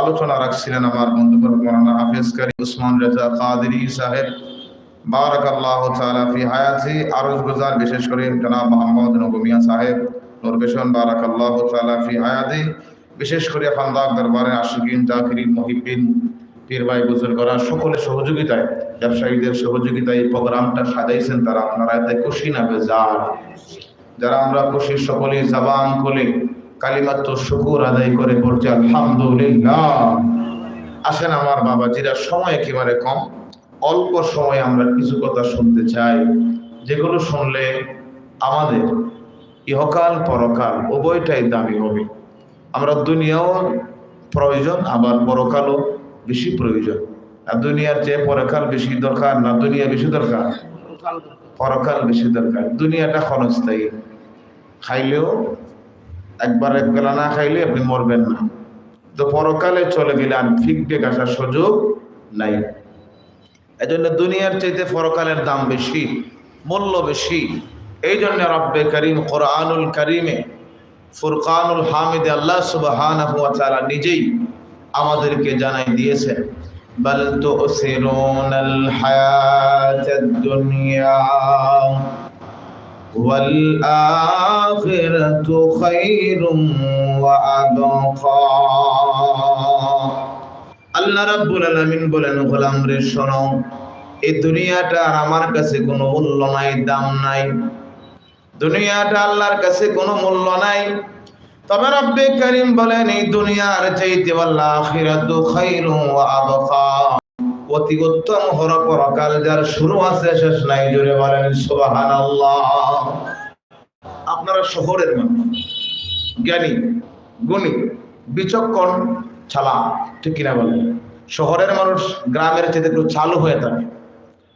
আলোচনা রাখছিলেন আমার উসমান রেজা সাহেব। বারাকাল্লাহু তাআলা ফি হায়াতি আরজ গুজার বিশেষ করে জনাব মোহাম্মদ নবমিয়া সাহেব নূরবেশন বারাকাল্লাহু তাআলা ফি হায়াতি বিশেষ করে ফান্দাক দরবারে মুহিব্বিন পীর ভাই সহযোগিতায়, ব্যবসায়ীদের সহযোগিতায় এই প্রোগ্রামটা সাজাইছেন তারা। আপনারা এতে খুশি না যারা আমরা খুশি সকলে জবান খুলে কালিমাত্র শুকুর আদায় করে বলছে, আলহামদুলিল্লাহ। আসেন আমার বাবাজিরা, সময় একেবারে কম। অল্প সময় আমরা কিছু কথা শুনতে চাই। যেগুলো শুনলে আমাদের ইহকাল পরকাল উভয়টাই দামি হবে। আমরা দুনিয়াও প্রয়োজন, আবার পরকালও বেশি প্রয়োজন। আর দুনিয়ার চেয়ে পরকাল বেশি দরকার, না দুনিয়া বেশি দরকার? পরকাল বেশি দরকার। দুনিয়াটা খরচ ক্ষণস্থায়ী। খাইলেও একবার এক বেলা না খাইলে আপনি মরবেন না। তো পরকালে চলে গেলে আর ফিডব্যাক আসার সুযোগ নাই। এজন্য দুনিয়ার চাইতে পরকালের দাম বেশি, মূল্য বেশি। এই জন্য রব্বে করিম কোরআনুল করিমে ফুরকানুল হামিদ আল্লাহ তাআলা নিজেই আমাদেরকে জানাই দিয়েছেন, বল তো দুনিয়া। والآخرة خير وأبقى আল্লাহ রাব্বুল আলামিন বলেন গোলাম রে শোনো এই দুনিয়াটা আর আমার কাছে কোনো মূল্য নাই দাম নাই দুনিয়াটা আল্লাহর কাছে কোনো মূল্য নাই তবে রব্বে করিম বলেন এই দুনিয়ার চাইতে আল্লাহ আখিরাতু খায়রুম ওয়া আবকা অতি উত্তম হর পরকাল যার শুরু আছে, শেষ নাই জুড়ে বলেন, সুবহানাল্লাহ। আপনারা শহরের মানুষ, জ্ঞানী, গুণী, বিচক্ষণ ছালা ঠিক কিনা বলেন? শহরের মানুষ গ্রামের চেয়ে একটু চালু হয়ে থাকে।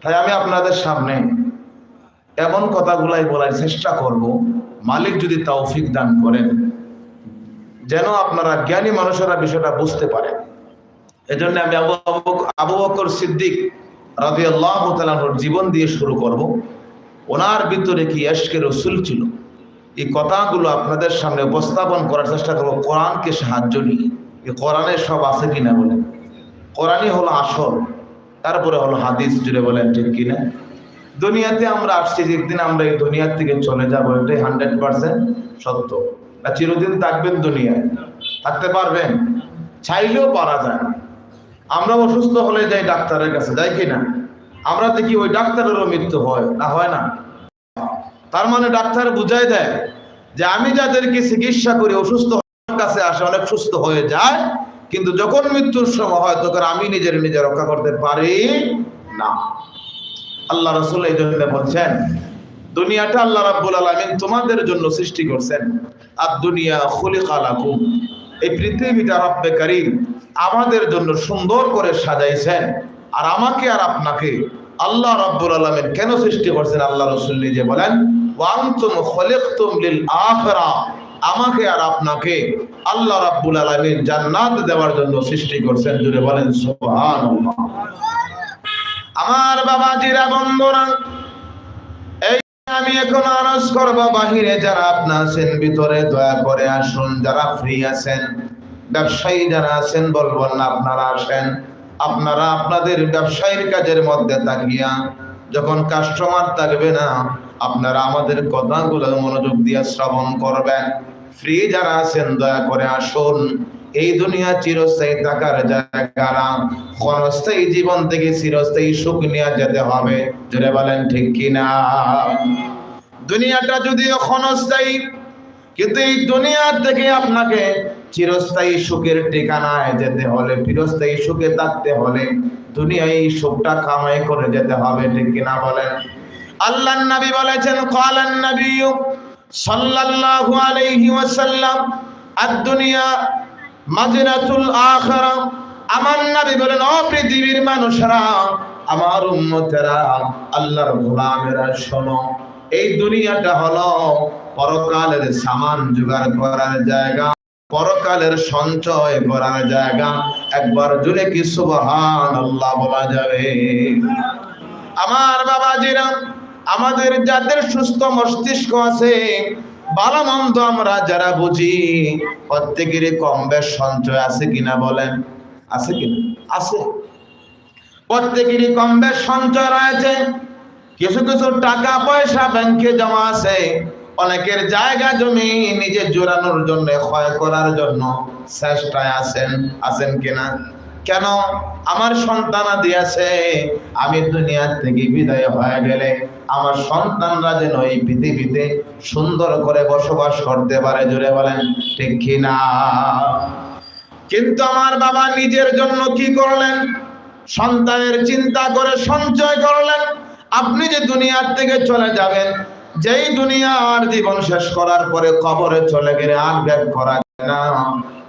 তাই আমি আপনাদের সামনে এমন কথাগুলাই বলার চেষ্টা করব। মালিক যদি তৌফিক দান করেন, যেন আপনারা জ্ঞানী মানুষেরা বিষয়টা বুঝতে পারেন। এজন্য আমি আবু আবু বকর সিদ্দিক রাদিয়াল্লাহু তাআলার জীবন দিয়ে শুরু করব। ওনার ভিতরে কি এশকে রসুল ছিল? এই কথাগুলো আপনাদের সামনে উপস্থাপন করার চেষ্টা করব। কোরআনকে সাহায্য নিয়ে। এই কোরআনে সব আছে কিনা বলেন। কোরআনই হলো আসল, তারপরে হলো হাদিস, জুড়ে বলেন, ঠিক কিনা? দুনিয়াতে আমরা আসছি, যেদিন আমরা এই দুনিয়ার থেকে চলে যাব, এটাই হান্ড্রেড পার্সেন্ট সত্য। চিরদিন থাকবেন দুনিয়ায়? থাকতে পারবেন? চাইলেও পারা যায় আমরা অসুস্থ হলে যাই ডাক্তারের কাছে, যাই কি আমরা দেখি ওই ডাক্তারেরও মৃত্যু হয়, না হয় না? তার মানে ডাক্তার বুঝাই দেয় যে আমি যাদেরকে চিকিৎসা করি, অসুস্থ কাছে আসে, অনেক সুস্থ হয়ে যায়, কিন্তু যখন মৃত্যুর সময় হয়, তখন আমি নিজের নিজে রক্ষা করতে পারি না। আল্লাহ রসুল এই জন্য বলছেন, দুনিয়াটা আল্লাহ রাব্বুল আলামিন তোমাদের জন্য সৃষ্টি করছেন। আর দুনিয়া খুলিকা লাকুম। এই পৃথিবীটা রব্বে করিম আমাদের জন্য সুন্দর করে সাজাইছেন। আর আমাকে আর আপনাকে আল্লাহ রাব্বুল আলামিন কেন সৃষ্টি করছেন? আল্লাহ রাসূল নিজে বলেন ওয়ান্তুম খলিকতুম লিল আখিরা আমাকে আর আপনাকে আল্লাহ রাব্বুল আলামিন জান্নাত দেওয়ার জন্য সৃষ্টি করছেন। জুড়ে বলেন, সুবহানাল্লাহ। আমার বাবাজিরা, বন্ধুরা আমি এখন আরজ করব বাহিরে, যারা আপনা আছেন, ভিতরে দয়া করে আসুন। যারা ফ্রি আছেন, ব্যবসায়ী যারা আছেন, বলব না আপনারা আসেন। আপনারা আপনাদের ব্যবসায়ীর কাজের মধ্যে তাকিয়া, যখন কাস্টমার থাকবে না, আপনারা আমাদের কথাগুলো মনোযোগ দিয়ে শ্রবণ করবেন। ফ্রি যারা আছেন, দয়া করে আসুন। এই দুনিয়া চিরস্থায়ী থাকার জায়গা না। ক্ষণস্থায়ী জীবন থেকে চিরস্থায়ী সুখ নিয়ে যেতে হবে। জোরে বলেন ঠিক কিনা? দুনিয়াটা যদিও ক্ষণস্থায়ী, কিন্তু এই দুনিয়া থেকে আপনাকে চিরস্থায়ী সুখের ঠিকানায় যেতে হলে, চিরস্থায়ী সুখে থাকতে হলে দুনিয়ায় এই সুখটা কামাই করে যেতে হবে। ঠিক কিনা বলেন? আল্লাহ নবী বলেছেন কালান নবী সাল্লাল্লাহু আলাইহি ওয়াসাল্লাম, আদ-দুনিয়া মাজরাতুল আখিরা। আমার নবী বলেন, ও পৃথিবীর মানুষরা, আমার উম্মতেরা, আল্লাহর গোলামেরা, শোনো, এই দুনিয়াটা হলো পরকালের সামান জোগাড় করার জায়গা, পরকালের সঞ্চয় করার জায়গা। একবার জুড়ে কি সুবহান আল্লাহ বলা যাবে? আমার বাবাজিরা, আমাদের যাদের সুস্থ মস্তিষ্ক আছে ভালো মন্দ আমরা যারা বুঝি, প্রত্যেকেরই কম বেশ সঞ্চয় আছে কিনা বলেন? আছে কিনা? আছে। প্রত্যেকেরই কম বেশ সঞ্চয় রয়েছে। কিছু কিছু টাকা পয়সা ব্যাংকে জমা আছে। অনেকের জায়গা জমি নিজে জোরানোর জন্য, ক্ষয় করার জন্য চেষ্টায় আছেন। আছেন কিনা? কেন? আমার সন্তান আদি আছে। আমি দুনিয়ার থেকে বিদায় হয়ে গেলে আমার সন্তানরা যেন এই পৃথিবীতে সুন্দর করে বসবাস করতে পারে জুড়ে বলেন, ঠিক কিনা? কিন্তু আমার বাবা নিজের জন্য কি করলেন? সন্তানের চিন্তা করে সঞ্চয় করলেন। আপনি যে দুনিয়ার থেকে চলে যাবেন, যেই দুনিয়ার জীবন শেষ করার পরে কবরে চলে গেলে আর ব্যাগ করা না।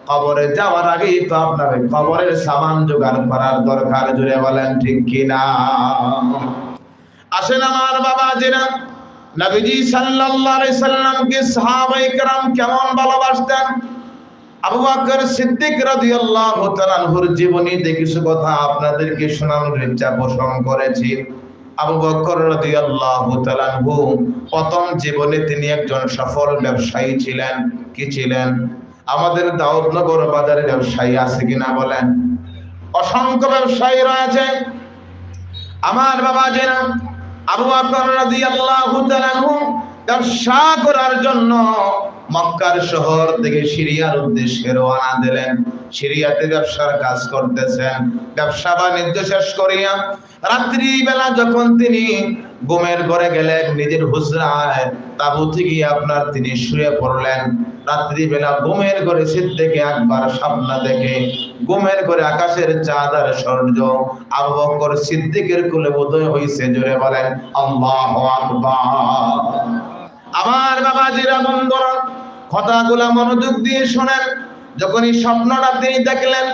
কবরে যাওয়ার আগেই তো আপনার কবরের সামান জোগাড় করার দরকার জুড়ে বলেন, ঠিক কিনা? আসেন আমার বাবা যেরা নবীজি সাল্লাল্লাহু আলাইহি সাল্লামকে সাহাবায়ে কেরাম কেমন ভালোবাসতেন? আবু বকর সিদ্দিক রাদিয়াল্লাহু তাআলা আনহুর জীবনীতে কিছু কথা আপনাদেরকে শোনানোর ইচ্ছা পোষণ করেছি। আবু বকর রাদিয়াল্লাহু তাআলা আনহু প্রথম জীবনে তিনি একজন সফল ব্যবসায়ী ছিলেন। কি ছিলেন? আমাদের দাউদনগর বাজারে ব্যবসায়ী আছে কিনা বলেন? অসংখ্য ব্যবসায়ী রয়েছে। আমার বাবা জেনা আবু আকর রাদিয়াল্লাহু তাআলা তার শাহ করার জন্য মক্কার শহর থেকে সিরিয়ার উদ্দেশ্যে রওনা দিলেন। সিরিয়াতে ব্যবসার কাজ করতেছেন। ব্যবসা বাণিজ্য শেষ করিয়া রাত্রি বেলা যখন তিনি ঘুমের ঘরে গেলেন, নিজের হুজরায় তাবুতে গিয়ে আপনার তিনি শুয়ে পড়লেন। রাত্রি বেলা ঘুমের ঘরে সিদ্দিকে একবার স্বপ্ন দেখে ঘুমের ঘরে আকাশের চাঁদ আর সূর্য, আবু বকর সিদ্দিকের কোলে উদয় হইছে, জোরে বলেন, আল্লাহু আকবার। আমার বাবা জিরা বন্ধুরা কথাগুলা মনোযোগ দিয়ে শোনেন। যখন এই স্বপ্নটা তিনি দেখলেন,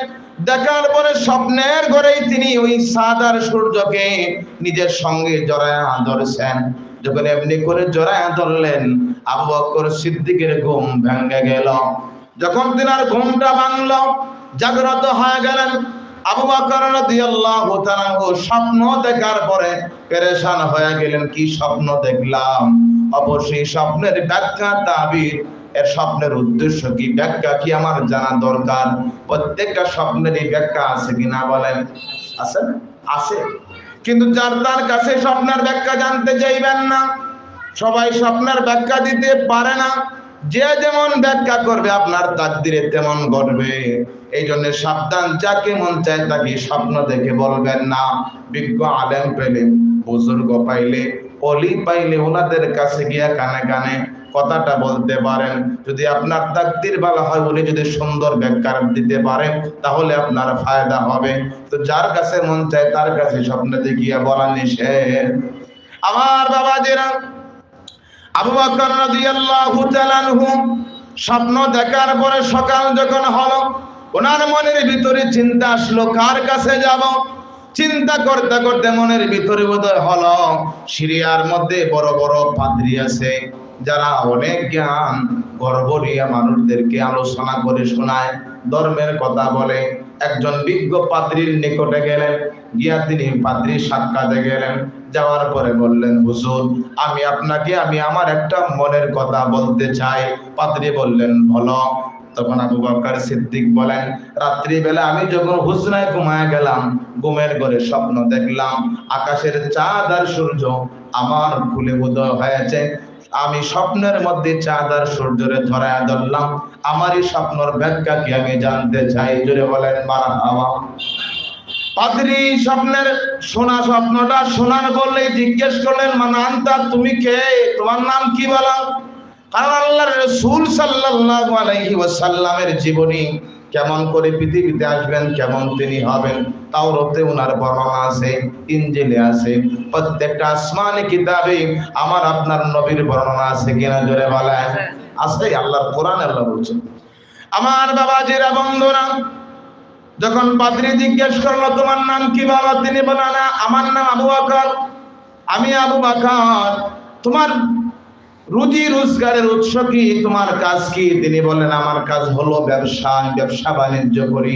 দেখার পরে স্বপ্নের ঘরেই তিনি ওই সাদার সূর্যকে নিজের সঙ্গে জড়ায়া ধরছেন। যখন এমনি করে জড়ায়া ধরলেন, আবু বকর সিদ্দিকের ঘুম ভেঙে গেল। যখন তিনার ঘুমটা ভাঙল, জাগ্রত হয়ে গেলেন। আবু বকর রাদিয়াল্লাহু তাআলা স্বপ্ন দেখার পরে পেরেশান হয়ে গেলেন। কি স্বপ্ন দেখলাম? অবশ্যই স্বপ্নের ব্যাখ্যা, তাবির এর স্বপ্নের উদ্দেশ্য কি? ব্যাখ্যা কি আমার জানা দরকার? প্রত্যেকটা স্বপ্নেরই ব্যাখ্যা আছে কি না বলেন। আছে? আছে। কিন্তু যার তার কাছে স্বপ্নের ব্যাখ্যা জানতে চাইবেন না। সবাই স্বপ্নের ব্যাখ্যা দিতে পারে না। যে যেমন ব্যাখ্যা করবে, আপনার তাকদিরে তেমন ঘটবে। এই জন্য সাবধান, যাকে মন চায় তাকে স্বপ্ন দেখে বলবেন না। বিজ্ঞ আলেম পেলে, বুজুর্গ পাইলে, অলি পাইলে ওনাদের কাছে গিয়া কানে কানে কথাটা বলতে পারেন। যদি আপনার তাকদির ভালো হয়, উনি যদি সুন্দর ব্যাখ্যা দিতে পারেন, তাহলে আপনার ফায়দা হবে। তো যার কাছে মন চায়, তার কাছে স্বপ্ন দেখিয়া বলা নিষেধ। আমার বাবা যেরা আবু বকর রাদিয়াল্লাহু তাআলা স্বপ্ন দেখার পরে সকাল যখন হলো, ওনার মনের ভিতরে চিন্তা আসলো, কার কাছে যাব? চিন্তা করতে করতে মনের ভিতরে বোধহয় হলো সিরিয়ার মধ্যে বড় বড় পাদ্রী আছে। যারা অনেক জ্ঞান গর্ব নিয়ে মানুষদেরকে আলোচনা করে শোনায়, ধর্মের কথা বলে, একজন বিজ্ঞ পাদ্রীর নিকটে গেলেন, গিয়া তিনি পাদ্রীর সাক্ষাতে গেলেন, যাওয়ার পরে বললেন, হুজুর, আমি আপনাকে, আমি আমার একটা মনের কথা বলতে চাই। পাদ্রী বললেন, বলো। তখন আবু বকর সিদ্দিক বলেন, রাত্রিবেলা আমি যখন হুজনায় ঘুমায় গেলাম, ঘুমের ঘরে স্বপ্ন দেখলাম, আকাশের চাঁদ আর সূর্য আমার খুলে উদয় হয়েছে। আমি স্বপ্নের মধ্যে চাঁদ আর সূর্যরে ধরায় ধরলাম। আমারই স্বপ্নর ব্যাখ্যা কি আমি জানতে চাই? জোরে বলেন, মারা হাওয়া। পাদ্রী, স্বপ্নের শোনা স্বপ্নটা শোনার বললেই জিজ্ঞেস করলেন মানে আন্তা, তুমি কে? তোমার নাম কি বলো? কারণ আল্লাহর রাসূল সাল্লাল্লাহু আলাইহি ওয়াসাল্লামের জীবনী কেমন করে পৃথিবীতে আসবেন কেমন তিনি হবেন, তাও তাওরাতে ওনার বর্ণনা আছে ইনজিলে আছে। প্রত্যেকটা আসমানি কিতাবে আমার আপনার নবীর বর্ণনা আছে কিনা জোরে বলে আছে, আল্লাহর কোরআন আল্লাহ বলছেন আমার বাবা জিরা বন্ধুরা, যখন পাদ্রী জিজ্ঞেস করল, তোমার নাম কি বলো তিনি বললেন না আমার নাম আবু বকর। আমি, আবু বকর, তোমার রুজি রোজগারের উৎস কি? তোমার কাজ কি? তিনি বললেন, আমার কাজ হলো ব্যবসা ব্যবসা বাণিজ্য করি।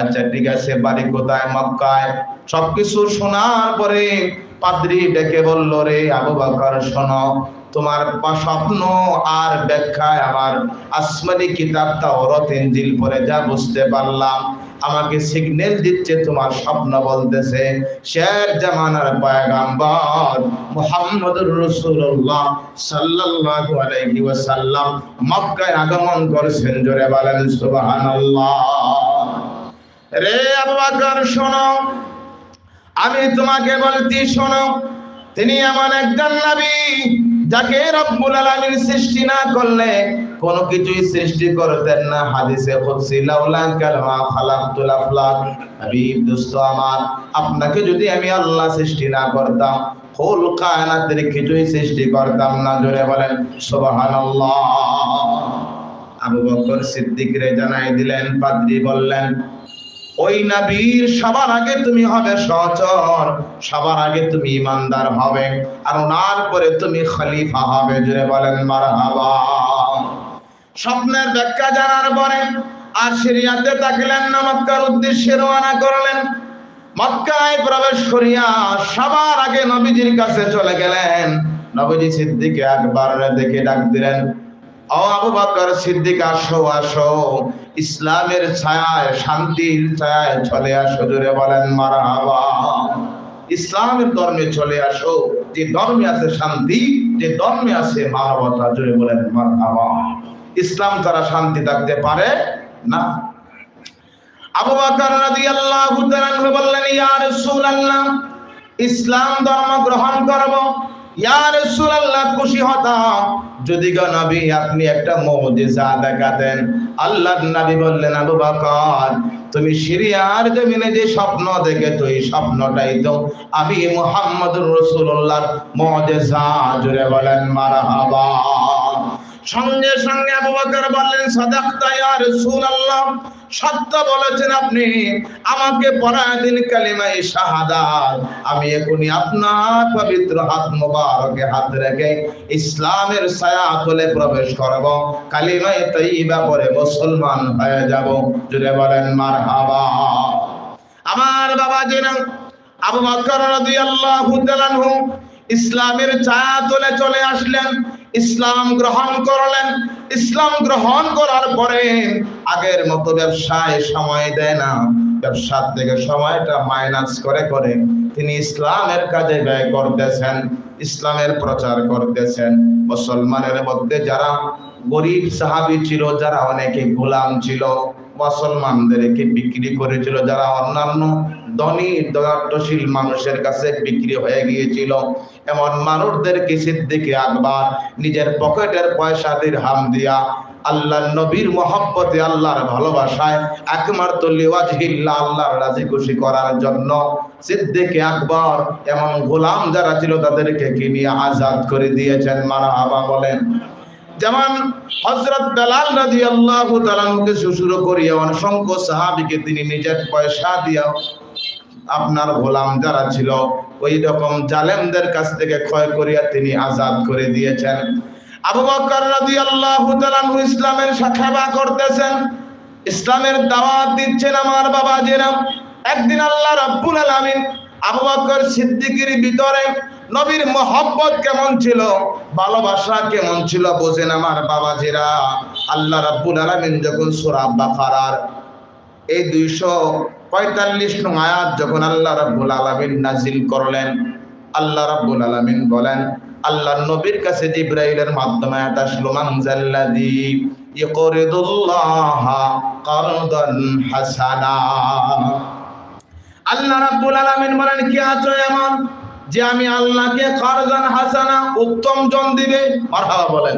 আচ্ছা ঠিক আছে, বাড়ি কোথায়? মক্কায়। সবকিছু শোনার পরে পাদ্রি ডেকে বলল, রে আবু বকর, শোনো, তোমার স্বপ্ন আর ব্যাখ্যায় আমার আসমানি কিতাবটা তাওরাত ইনজিল পড়ে, যা বুঝতে পারলাম। আমাকে সিগন্যাল দিচ্ছে, তোমার স্বপ্ন বলতেছে। শের জামানার পয়গাম্বর মুহাম্মদুর রাসূলুল্লাহ সাল্লাল্লাহু আলাইহি ওয়াসাল্লাম মক্কায় আগমন করেছেন, জোরে বলেন, সুবহানাল্লাহ। রে আবু বকর, শোনো, আমি তোমাকে বলছি, শোনো, তিনি এমন একজন নবী যাকে রব্বুল আলামিন সৃষ্টি না করলে কোন কিছুই সৃষ্টি করতেন না। হাদিসে কুদসি লাউলা কালমা খালাকতুল আফলাক। হাবিব, দোস্ত আমার, আপনাকে যদি আমি আল্লাহ সৃষ্টি না করতাম কুল কায়নাতের কিছুই সৃষ্টি করতাম না। জোরে বলেন, সুবহানাল্লাহ। আবু বকর সিদ্দিক রে জানাই দিলেন, পাদ্রী বললেন ওই নবীর সবার আগে তুমি হবে সচর, সবার আগে তুমি ইমানদার হবে, আর ওনার পরে তুমি খলিফা হবে। জুড়ে বলেন, মারহাবা। স্বপ্নের ব্যাখ্যা জানার পরে আর সিরিয়াতে তাকলেন না, মক্কার উদ্দেশ্যে রওনা করলেন। মক্কায় প্রবেশ করিয়া সবার আগে নবীজির কাছে চলে গেলেন। নবীজি সিদ্দিকে একবার দেখে ডাক দিলেন ও আবু বকর সিদ্দিক, আসো আসো। ইসলামের ছায়ায়, শান্তির ছায়ায় চলে আসো, জোরে বলেন মারহাবা। ইসলামের ধর্মে চলে আসো, যে ধর্মে আছে শান্তি, যে ধর্মে আছে মানবতা, জোরে বলেন মারহাবা। ইসলাম ছাড়া শান্তি থাকতে পারে না। আবু বকর রাদিয়াল্লাহু তাআলা বললেন, ইয়া রাসূলুল্লাহ, ইসলাম ধর্ম গ্রহণ করব যদি গো নবী, আপনি একটা মুজিজা দেখাতেন। আল্লাহর নবী বললেন, আবু বকর, তুমি সিরিয়ার জমিনে যে স্বপ্ন দেখেছ, এই স্বপ্নটাই তো আমি মুহাম্মদুর রাসূলুল্লাহর মুজিজা। জুড়ে বলেন, মারহাবা। সঙ্গে সঙ্গে আবু বললেন, সাদাকতা ইয়া রাসূলুল্লাহ। সত্য বলেছেন আপনি, আমাকে পড়ায় দিন কালিমাই শাহাদাত। আমি এখনই আপনার পবিত্র হাত মোবারকে হাত রেখে ইসলামের ছায়া তলে প্রবেশ করব। কালিমাই তৈবা পরে মুসলমান হয়ে যাব। জুড়ে বলেন, মারহাবা। আমার বাবা জিনা আবু বকর রাদিয়াল্লাহু তাআলা ইসলামের ছায়া তলে চলে আসলেন। ইসলাম গ্রহণ করলেন। ইসলাম গ্রহণ করার পরে আগের মতো ব্যবসায় সময় দেয় না। ব্যবসার থেকে সময়টা মাইনাস করে করে। তিনি ইসলামের কাজে ব্যয় করতেছেন, ইসলামের প্রচার করতেছেন। মুসলমানের মধ্যে যারা গরিব সাহাবি ছিল, যারা অনেকে গোলাম ছিল, মুসলমানদেরকে বিক্রি করেছিল, যারা অন্যান্য ধনী দয়াটশীল মানুষের কাছে বিক্রি হয়ে গিয়েছিল। এমন মানুষদেরকে সিদ্দিকে আকবর নিজের পকেটের পয়সা হাম দিয়া আল্লাহ নবীর মহব্বতে, আল্লাহর ভালোবাসায় একমার তো লিওয়াজহিল্লা আল্লাহর রাজি খুশি করার জন্য সিদ্দিকে আকবর এমন গোলাম যারা ছিল তাদেরকে কিনিয়ে আজাদ করে দিয়েছেন? মারা আবা বলেন। যেমন হযরত বেলাল রাদিয়াল্লাহু তাআলাকে শুশুর করিয়া অসংখ্য সাহাবীকে তিনি নিজের পয়সা দিয়া আপনার গোলাম যারা ছিল ওই রকম জালেমদের কাছ থেকে ক্ষয় করিয়া তিনি আজাদ করে দিয়েছেন। আবু বকর রাদিয়াল্লাহু তাআলা ইসলামের শাখাবা করতেছেন। ইসলামের দাওয়াত দিচ্ছেন আমার বাবা জেরাম একদিন আল্লাহ রাব্বুল আলামিন আবু বকর সিদ্দিকের ভিতরে নবীর মহব্বত কেমন ছিল, ভালোবাসা কেমন ছিল বোঝেন আমার বাবাজিরা। আল্লাহ রাব্বুল আলামিন যখন সূরা বাকারার এই দুইশো পঁয়তাল্লিশ নং আয়াত যখন আল্লাহ রাব্বুল আলামিন নাজিল করলেন, আল্লাহ রাব্বুল আলামিন বলেন, আল্লাহ নবীর কাছে জিব্রাইলের মাধ্যমে আয়াত আসলো মানজাল্লাযী ইকরিদুল্লাহ কারদান হাসানা। আল্লাহ রাব্বুল আলামিন বলেন, কি আছো এমন যে আমি আল্লাহকে কারজান হাসানা, উত্তম জন দিবে? মারহাবা বলেন।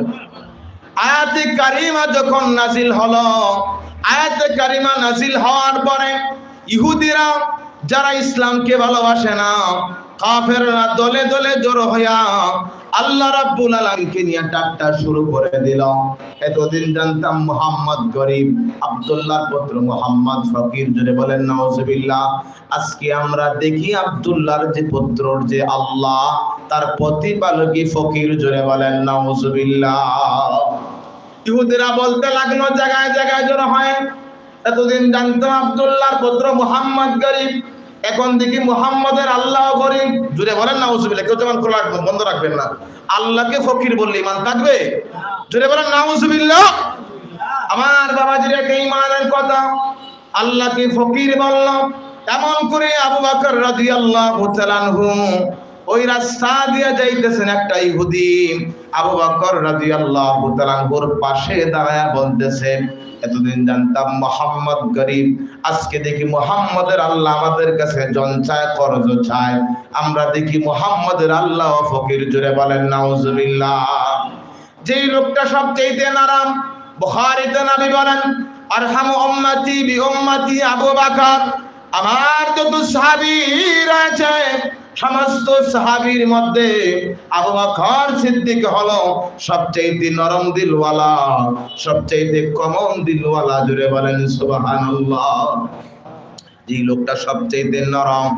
আয়াতে কারিমা যখন নাজিল হলো, আয়াতে কারিমা নাজিল হওয়ার পরে ইহুদিরা যারা ইসলামকে ভালোবাসে না, কাফেররা দলে দলে জড়ো হইয়া আল্লাহ রাব্বুল আলামিনকে নিয়ে ডাকটা শুরু করে দিল। এতদিন জানতাম মোহাম্মদ গরিব, আব্দুল্লাহর পুত্র মোহাম্মদ ফকির, জোরে বলেন, নাউজুবিল্লাহ, আজকে আমরা দেখি আব্দুল্লাহর যে পুত্রর যে আল্লাহ, তার প্রতিপালকই ফকির, জোরে বলেন, নাউজুবিল্লাহ। ইহুদিরা বলতে লাগল, জায়গায় জায়গায় জড়ো হয়। এতদিন জানতাম আব্দুল্লাহর পুত্র মোহাম্মদ গরিব, এখন দেখি মুহাম্মাদের আল্লাহ গরিব জুড়ে বলেন না, উজুবিল্লাহ, কেউ যেমন খোলা রাখবেন, বন্ধ রাখবেন না। আল্লাহকে ফকির বললে ইমান থাকবে? জুড়ে বলেন না, উজুবিল্লাহ। আমার বাবাজির একটা ইমানের কথা, আল্লাহকে ফকির বললাম। এমন করে আবু বকর তাআলা আনহু ওই রাস্তা দিয়ে যাইতেছেন একটা ইহুদি। আবু বকর রাদিয়াল্লাহু তাআলা আনহুর পাশে দাঁড়ায়া বলতেছে, এতদিন জানতাম মোহাম্মদ গরিব, আজকে দেখি মোহাম্মদের আল্লাহ আমাদের কাছে জন চায় করজ চায়। আমরা দেখি মোহাম্মদের আল্লাহ ফকির জুড়ে বলেন, নাউজুবিল্লাহ। যেই লোকটা সবচেয়ে নারাম, বুখারীতে নবী বলেন, আরহাম উম্মতি বি উম্মতি আবু বকর। আমার যত সাহাবী আছে। সমস্ত সাহাবীর মধ্যে আবু বকর সিদ্দিক হলো সবচেয়ে নরম দিলওয়ালা, সবচেয়ে কমন দিলওয়ালা জুড়ে বলেন সুবহানাল্লাহ। যে লোকটা সবচেয়ে নরম,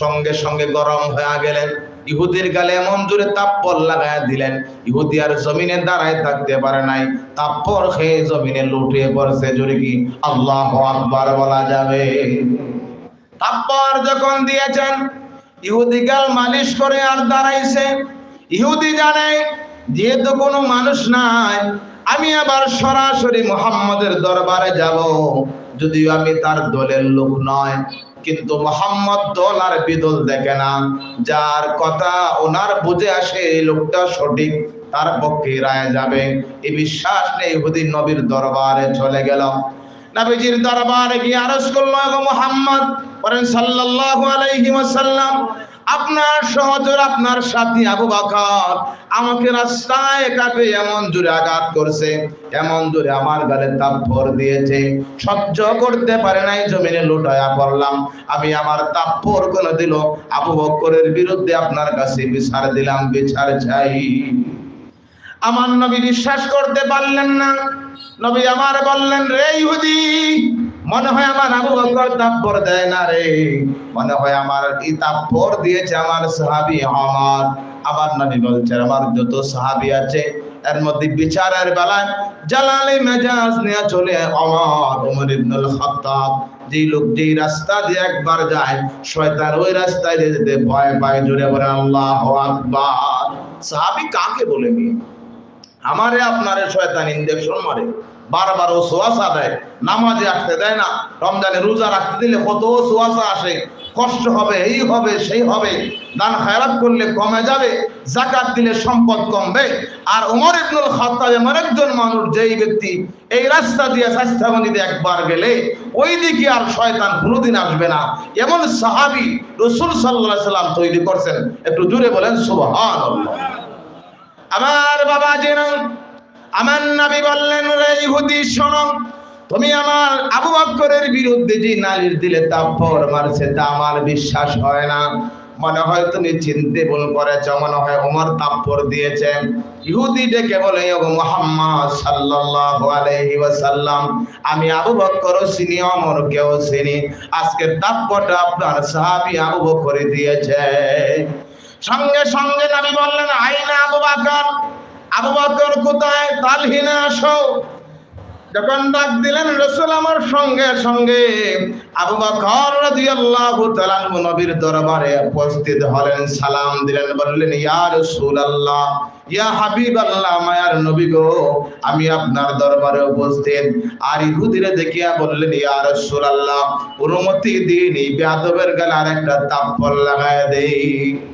সঙ্গে সঙ্গে গরম হয়ে গেলেন। ইহুদির গালে এমন জোরে তাপ্পর লাগায় দিলেন, ইহুদি আর জমিনে দাঁড়ায় থাকতে পারে নাই। তাপ্পর খেয়ে জমিনে লুটিয়ে পড়ছে, জোরে কি আল্লাহ আকবার বলা যাবে। তাপ্পর যখন দিয়েছেন, ইহুদি গাল মালিশ করে আর দাঁড়াইছে। ইহুদি জানে, যেহেতু কোনো মানুষ নাই, আমি আবার সরাসরি মোহাম্মদের দরবারে যাব। যদিও আমি তার দলের লোক নয়, কিন্তু মোহাম্মদ দল আর বিদল দেখে না। যার কথা ওনার বুঝে আসে এই লোকটা সঠিক, তার পক্ষে রায় যাবে। এই বিশ্বাস নেই ইহুদি নবীর দরবারে চলে গেল। নবীজির দরবারে গিয়ে আরজ করল মোহাম্মদ। বলেন, সাল্লাল্লাহু আলাইহি ওয়াসাল্লাম, আপনার সহচর, আপনার সাথী আবু বকর আমাকে রাস্তায় কাটে এমন জোরে আঘাত করছে, এমন জোরে আমার গালে তাপ্পর দিয়েছে। সহ্য করতে পারে নাই, জমিনে লুটায়া পড়লাম। আমি আমার তাপ্পর কোন দিল, আবু বকরের বিরুদ্ধে আপনার কাছে বিচার দিলাম, বিচার চাই। আমার নবী বিশ্বাস করতে পারলেন না। নবী আমার বললেন, রে ইহুদি, মনে হয় আমার আবু বকর তাপ্পর দেয় না রে। মনে হয় আমার এই তাপ্পর দিয়েছে আমার সাহাবী আমার। আবার নবী বলছেন, আমার যত সাহাবি আছে, এর মধ্যে বিচারের বেলায় জালালি মেজাজ নিয়ে চলে আমার ওমর ইবনুল খাত্তাব। যেই লোক যেই রাস্তা দিয়ে একবার যায়, শয়তান ওই রাস্তায় যেতে ভয় পায়। জোরে বলে আল্লাহু আকবার। সাহাবি কাকে বলে নিয়ে? আমারে আপনারে শয়তান ইনজেকশন মারে। বারবার ও সোয়াসা দেয়, নামাজে আসতে দেয় না। রমজানে রোজা রাখতে দিলে কত সোয়াসা আসে। কষ্ট হবে, এই হবে, সেই হবে। দান খায়রাত করলে কমে যাবে জাকাত দিলে সম্পদ কমবে। আর ওমর ইবনুল খাত্তাব এমন একজন মানুষ, যেই ব্যক্তি এই রাস্তা দিয়ে স্বাস্থ্যবানীতে একবার গেলে ওই দিকে আর শয়তান কোনোদিন আসবে না। এমন সাহাবি রসুল সাল্লাহ সাল্লাম তৈরি করছেন। একটু জুড়ে বলেন, সুবহানাল্লাহ। আমার বাবা যেন আমার নবী বললেন, রে ইহুদি, শোনো, তুমি আমার আবু বকরের বিরুদ্ধে যে নালিশ দিলে তাপ্পর মারছে, তা আমার বিশ্বাস হয় না। মনে হয় তুমি চিনতে ভুল করেছ, মনে হয় ওমর তাপ্পর দিয়েছেন ইহুদি ডেকে বলে ও মুহাম্মদ সাল্লাল্লাহু আলাইহি ওয়াসাল্লাম, আমি আবু বকর চিনি ওমর কেও চিনি। আজকে তাপ্পরটা আপনার সাহাবী আবু বকর দিয়েছে। সঙ্গে সঙ্গে নবী বললেন আইনা আবু বকর। আবু বকর কোথায়? তালহিনা আসো। যখন ডাক দিলেন, রসুল আমার সঙ্গে সঙ্গে আবু বকর রাদিয়াল্লাহু তাআলা নবীর দরবারে উপস্থিত হলেন, সালাম দিলেন, বললেন, ইয়া রাসূলুল্লাহ, ইয়া হাবিবাল্লাহ, মায়ার নবী গো, আমি আপনার দরবারে উপস্থিত। আর ইহুদিরে দেখিয়া বললেন, ইয়া রাসূলুল্লাহ, অনুমতি দিন এই বেয়াদবের গালে আরেকটা তাপ্পর লাগায় দেই।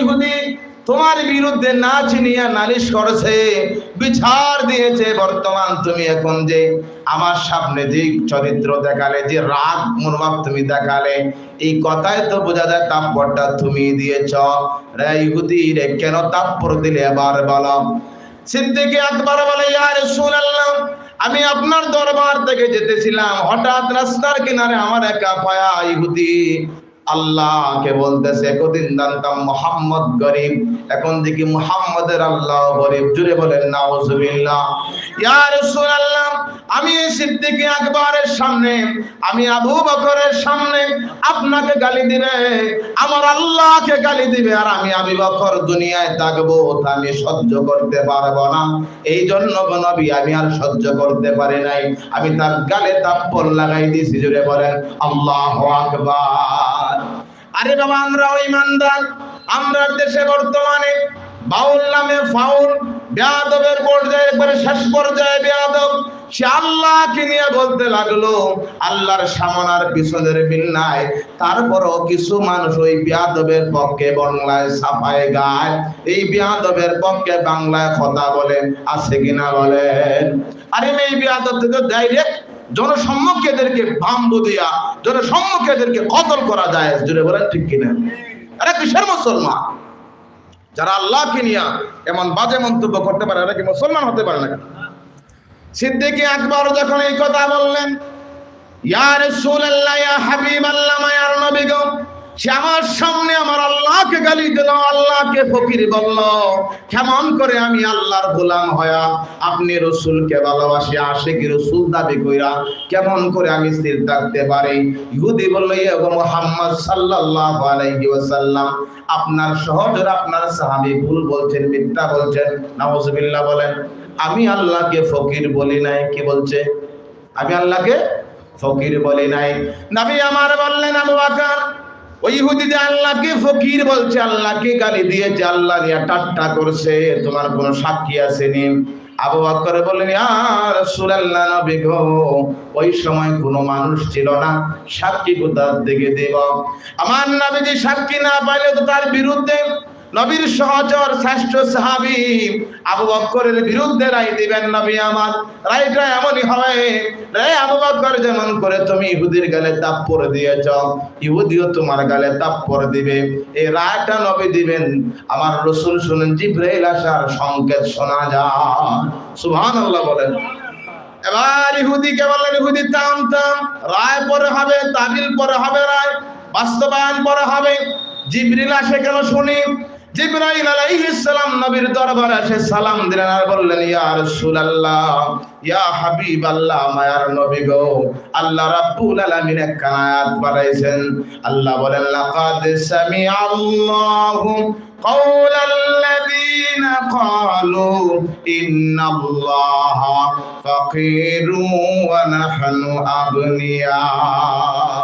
ইহুদি তোমার বিরুদ্ধে না নালিশ বিচার দিয়েছে, বর্তমান তুমি এখন যে আমার সামনে যে চরিত্র দেখালে, যে রাগ মনোভাব তুমি দেখালে, এই কথাই তো বোঝা যায় তাপ্পরটা তুমি দিয়েছ। রে ইহুদি রে, কেন তাপ্পর দিলে? এবার বলো। সিদ্দিকে আকবর বলে, ইয়া রাসূলুল্লাহ, আমি আপনার দরবার থেকে যেতেছিলাম। হঠাৎ রাস্তার কিনারে আমার একা পায়া ইহুদি। আল্লাহকে বলতেছে একদিন জানতাম মোহাম্মদ গরিব, এখন দেখি মোহাম্মদের আল্লাহ গরিব। জুড়ে বলেন, নাউজুবিল্লাহ। ইয়া রাসূলুল্লাহ আমি সিদ্দিকে আকবরের সামনে, আমি আবু বকরের সামনে আপনাকে গালি দিবে, আমার আল্লাহকে গালি দিবে, আর আমি আবু বকর দুনিয়ায় থাকব তা আমি সহ্য করতে পারব না। এই জন্য নবী, আমি আর সহ্য করতে পারি নাই। আমি তার গালে তাপ্পর লাগাই দিয়েছি জুড়ে বলেন, আল্লাহ আকবার। আরে বাবা, আমরা ইমানদার, আমরা দেশে বর্তমানে বাউল নামে ফাউল, বেয়াদবের পর্যায়ে একবারে শেষ পর্যায়ে বেয়াদব। সে আল্লাহকে নিয়ে বলতে লাগল, আল্লাহর সামনার পিছনের মিল তারপরও কিছু মানুষ ওই বেয়াদবের পক্ষে বাংলায় সাফায় গায়। এই বেয়াদবের পক্ষে বাংলায় কথা বলে, আছে কিনা বলেন? আরে এই বেয়াদব থেকে ডাইরেক্ট জনসম্মুখে এদেরকে বাম্বু দিয়া, জনসম্মুখে এদেরকে কতল করা যায়? জুড়ে বলেন ঠিক কিনা? আরে কিসের মুসলমান? যারা আল্লাহকে নিয়ে এমন বাজে মন্তব্য করতে পারে, এরা কি মুসলমান হতে পারে না কেন? সিদ্দিকী আকবর যখন এই কথা বললেন, ইয়া রাসূলুল্লাহ, ইয়া হাবিবাল্লাহ, মায়ার নবী গো সে আমার সামনে আমার আল্লাহকে গালি দিল, আল্লাহকে ফকির বলল, কেমন করে আমি আল্লাহর গোলাম হয়া? আপনি রসুলকে ভালোবাসি আসে কি রসুল দাবি কইরা কেমন করে আমি স্থির থাকতে পারি? ইহুদি বলল গো মুহাম্মদ সাল্লাল্লাহু আলাইহি ওয়াসাল্লাম, আপনার সহজর আপনার সাহাবী ভুল বলছেন, মিথ্যা বলছেন, নাউজুবিল্লাহ বলেন, আমি আল্লাহকে ফকির বলি নাই, কি বলছে? আমি আল্লাহকে ফকির বলি নাই। নবী আমার বললেন, আবু বকর ওই ইহুদিতে আল্লাহকে ফকির বলছে, আল্লাহকে গালি দিয়েছে, আল্লাহ নিয়ে টাট্টা করছে, তোমার কোনো সাক্ষী আসেনি। আবু বকর বললেন আর রাসূলুল্লাহ নবী গো, ওই সময় কোনো মানুষ ছিল না, সাক্ষী কোথার দিকে দেব? আমার নবীজি সাক্ষী না পাইলে তো তার বিরুদ্ধে নবীর সহচর শ্রেষ্ঠ সাহাবী আবু বকরের বিরুদ্ধে রায় দিবেন নবী আমার। রায়টা এমনই হবে, রে আবু বকর যেমন করে তুমি ইহুদির গালে তাপ পরে দিয়েছ, ইহুদিও তোমার গালে তাপ পরে দিবে। এই রায়টা নবী দিবেন। আমার রসুল শুনেন, জিব্রাইল আসার সংকেত শোনা যায়। সুবহানাল্লাহ বলেন। এবার ইহুদিকে বললেন, ইহুদি তাম তাম রায় পরে হবে, তাবিল পরে হবে রায়, বাস্তবায়ন পরে হবে। জিবরিল আসে কেন শুনি? জিব্রাইল আলাইহিস সালাম নবীর দরবারে এসে সালাম দিলেন আর বললেন ইয়া রাসূলুল্লাহ ইয়া হাবিবাল্লাহ মায়ার নবী গো আল্লাহ রাব্বুল আলামিন এক আয়াত বাড়াইছেন আল্লাহ বলেন লাকাদ সামিআল্লাহু قول الذين قالوا إن الله فقير ونحن أغنياء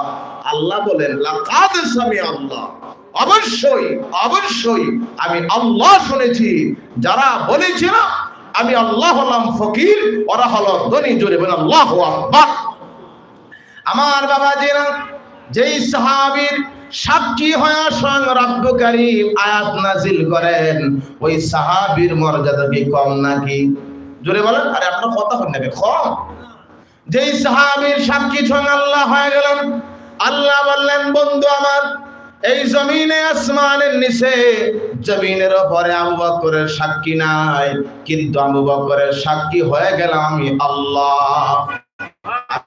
আল্লাহ বলেন লাকাদ সামি আল্লাহ অবশ্যই অবশ্যই আমি আল্লাহ শুনেছি। যারা বলেছিল আমি আল্লাহ হলাম ফকির, ওরা হলো ধনী, জোরে বলেন, আল্লাহ আকবার। আমার বাবা বাবাজিরা যেই সাহাবীর সাক্ষী হয়ে স্বয়ং রব্ব আয়াত নাজিল করেন, ওই সাহাবীর মর্যাদা কি কম নাকি? জোরে বলেন, আরে আপনার কথা হন নাকি? কম। যেই সাহাবীর সাক্ষী স্বয়ং আল্লাহ হয়ে গেলেন, আল্লাহ বললেন, বন্ধু আমার এই জমিনে আসমানের নিচে, জমিনের ওপরে আবু বকরের সাক্ষী নাই। কিন্তু আবু বকরের সাক্ষী হয়ে গেলাম আমি আল্লাহ।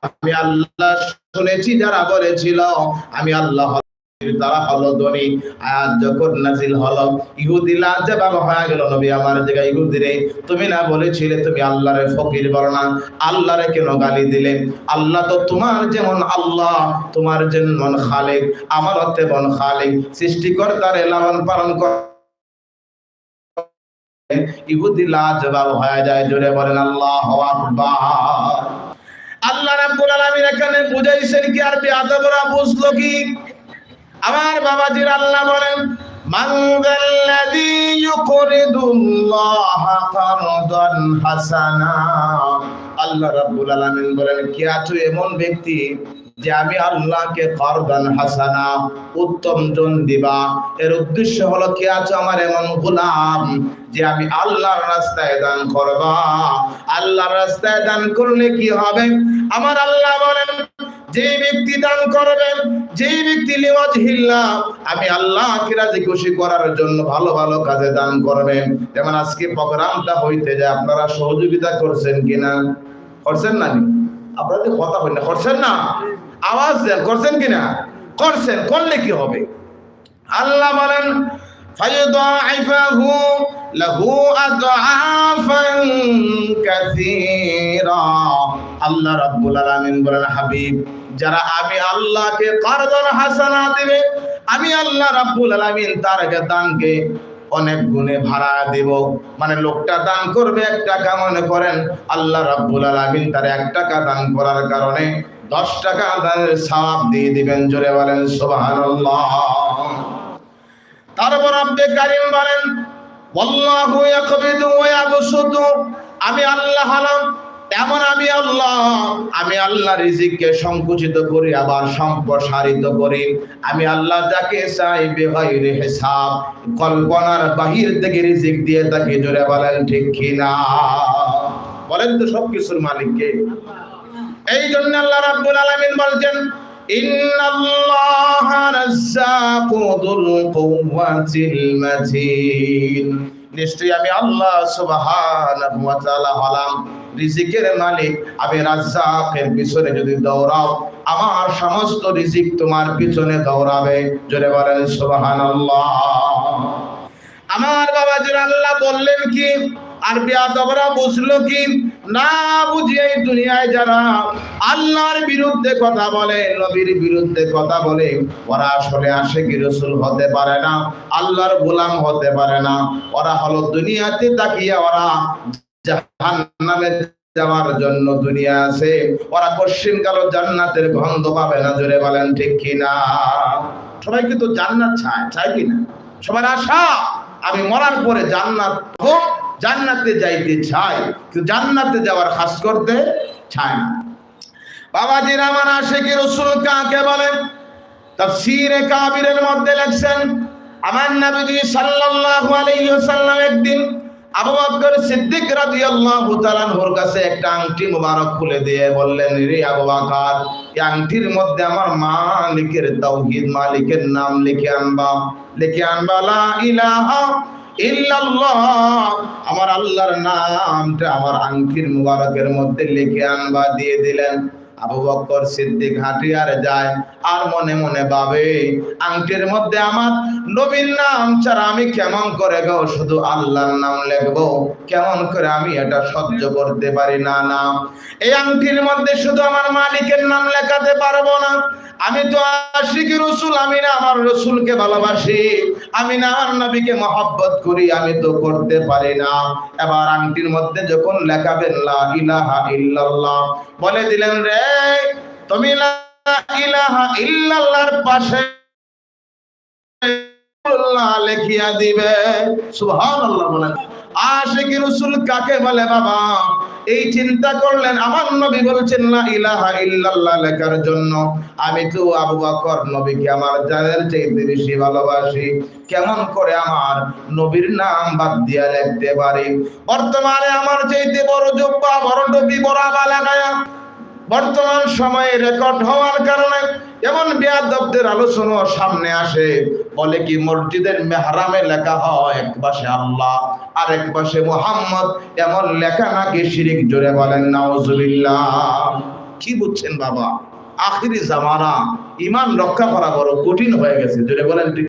আমি আল্লাহ শুনেছি, যারা বলেছিল, আমি আল্লাহ তারা হলো আয়াত যখন নাজিল হলো ইহুদি লাজবাব হয়ে গেল নবী, আমার জায়গায় ইহুদি রে তুমি না বলেছিলে তুমি আল্লাহরে ফকির বলো না। আল্লাহরে কেন গালি দিলে? আল্লাহ তো তোমার যেমন আল্লাহ, তোমার যেমন খালেক, আমার তেমন খালেক, সৃষ্টিকর্তার লালন পালন কর। ইহুদি হয়ে যায়, জোরে বলেন আল্লাহ আকবার। আল্লাহ রাব্বুল আলামিন এখানে বুঝাইছেন কি আর বেয়াদবরা বুঝলো কি? আমার বাবাজির আল্লাহ বলেন আল্লাহ বলেন উত্তম জন দিবা? এর উদ্দেশ্য হলো, কি আছো আমার এমন গোলাম যে আমি আল্লাহর রাস্তায় দান করবা? আল্লাহর রাস্তায় দান করলে কি হবে? আমার আল্লাহ বলেন যে ব্যক্তি দান করবেন, যেই ব্যক্তি লেওয়াজ হিল্লা, আমি আল্লাহ কিরাজি খুশি করার জন্য ভালো ভালো কাজে দান করবেন। যেমন আজকে প্রোগ্রামটা হইতে যে আপনারা সহযোগিতা করছেন কিনা? করছেন না আপনাদের কথা হই না করছেন না? আওয়াজ দেন, করছেন কিনা? করছেন, করলে কি হবে? আল্লাহ বলেন আল্লাহ রাব্বুল আলামিন বলেন, হাবিব যারা আমি আল্লাহকে কারদান হাসানা দিবে, আমি আল্লাহ রাব্বুল আলামিন তার দানকে অনেক গুণে ভাড়া দেব। মানে লোকটা দান করবে এক টাকা, মনে করেন আল্লাহ রাব্বুল আলামিন তার এক টাকা দান করার কারণে দশ টাকা দানের সওয়াব দিয়ে দিবেন, জোরে বলেন সুবহানাল্লাহ। তারপর আব্দে কারিম বলেন আমি আল্লাহ হলাম এমন আমি আল্লাহ আমি আল্লাহ রিজিককে সংকুচিত করি, আবার সম্প্রসারিত করি। আমি আল্লাহ যাকে চাই বেগাইরে হিসাব, কল্পনার বাহির থেকে রিজিক দিয়ে তাকে জোরে বলেন, ঠিক কিনা বলেন তো সব সবকিছুর মালিককে। এই জন্য আল্লাহ রাব্বুল আলামিন বলছেন, ইন্নাল্লাহা রাজ্জাকু যুল কুওয়াতিল মাতিন। নিশ্চয়ই আমি আল্লাহ তাআলা হলাম। রিজিকের মালিক, আমি রাজ্জাকের পিছনে যদি দৌড়াও, আমার সমস্ত রিজিক তোমার পিছনে দৌড়াবে। জোরে বলেন সুবহানাল্লাহ। আমার বাবা জোর আল্লাহ বললেন কি? আর বেয়াদবরা বুঝলো কি? না বুঝিয়ে দুনিয়ায় যারা আল্লাহর বিরুদ্ধে কথা বলে, নবীর বিরুদ্ধে কথা বলে, ওরা আসলে আশেকি রসুল হতে পারে না, আল্লাহর গোলাম হতে পারে না। ওরা হলো দুনিয়াতে তাকিয়ে ওরা যাওয়ার জন্য দুনিয়া আছে। ওরা জান্নাতের গন্ধ পাবে না, জোরে বলেন ঠিক কিনা? সবাই কিন্তু জান্নাত চায় চায় কিনা? সবার আশা, আমি মরার পরে জান্নাত হোক জান্নাতে যাইতে কিন্তু জান্নাতে যাওয়ার খাস করতে চায় না। বাবাজির আমার আশেকি রসুল কাকে বলে? তাফসীরে কাবিরের মধ্যে লেখছেন, আমার নবীজি সাল্লাল্লাহু আলাইহি ওয়াসাল্লাম একদিন আবু বকর সিদ্দিক রাদিয়াল্লাহু কাছে একটা আংটি মোবারক খুলে দিয়ে বললেন, রে আবু বকর, এই আংটির মধ্যে আমার মালিকের তাওহীদ মালিকের নাম লিখে আনবা। লিখে আনবা, লা ইলাহা আমার আল্লাহর নামটা আমার আংটির মুবারকের মধ্যে লিখে আনবা, দিয়ে দিলেন। আবু বকর সিদ্দিক হাঁটিয়ার যায়, আর মনে মনে ভাবে, আংটির মধ্যে আমার নবীর নাম ছাড়া আমি কেমন করে গো, শুধু আল্লাহর নাম লিখব? কেমন করে আমি এটা সহ্য করতে পারি? না না। এই আংটির মধ্যে শুধু আমার মালিকের নাম লেখাতে পারব না। আমি তো আশিকি রসুল, আমি না আমার রসুলকে ভালোবাসি। আমি না আমার নবীকে মহব্বত করি, আমি তো করতে পারি না। এবার আংটির মধ্যে যখন লেখাবেন ইলাহা ইল্লাল্লাহ বলে দিলেন, রে, তুমি ইলাহা ইল্লাল্লাহর পাশে লেখিয়া দিবে। সুবহানাল্লাহ বলেন। আশিকি রসুল কাকে বলে, বাবা? এই চিন্তা করলেন, আমার নবী বলছেন না ইলাহা ইল্লাল্লাহ লেখার জন্য। আমি তো আবু বকর নবীকে আমার জানের চাইতে বেশি ভালোবাসি। কেমন করে আমার নবীর নাম বাদ দিয়া লিখতে পারি? বর্তমানে আমার চাইতে বড় জব্বা, বড় টুপি, বড় আবা লাগায়া বর্তমান সময়ে রেকর্ড হওয়ার কারণে এমন বেয়াদবদের আলোচনা সামনে আসে। বলে কি মসজিদের মেহরামে লেখা হয়, এক পাশে আল্লাহ আর এক পাশে মোহাম্মদ। এমন লেখা নাকি শিরিক জোরে বলেন, নাউজুবিল্লাহ। কি বুঝছেন বাবা? আখিরি জামানা ইমান রক্ষা করা বড় কঠিন হয়ে গেছে। জোরে বলেন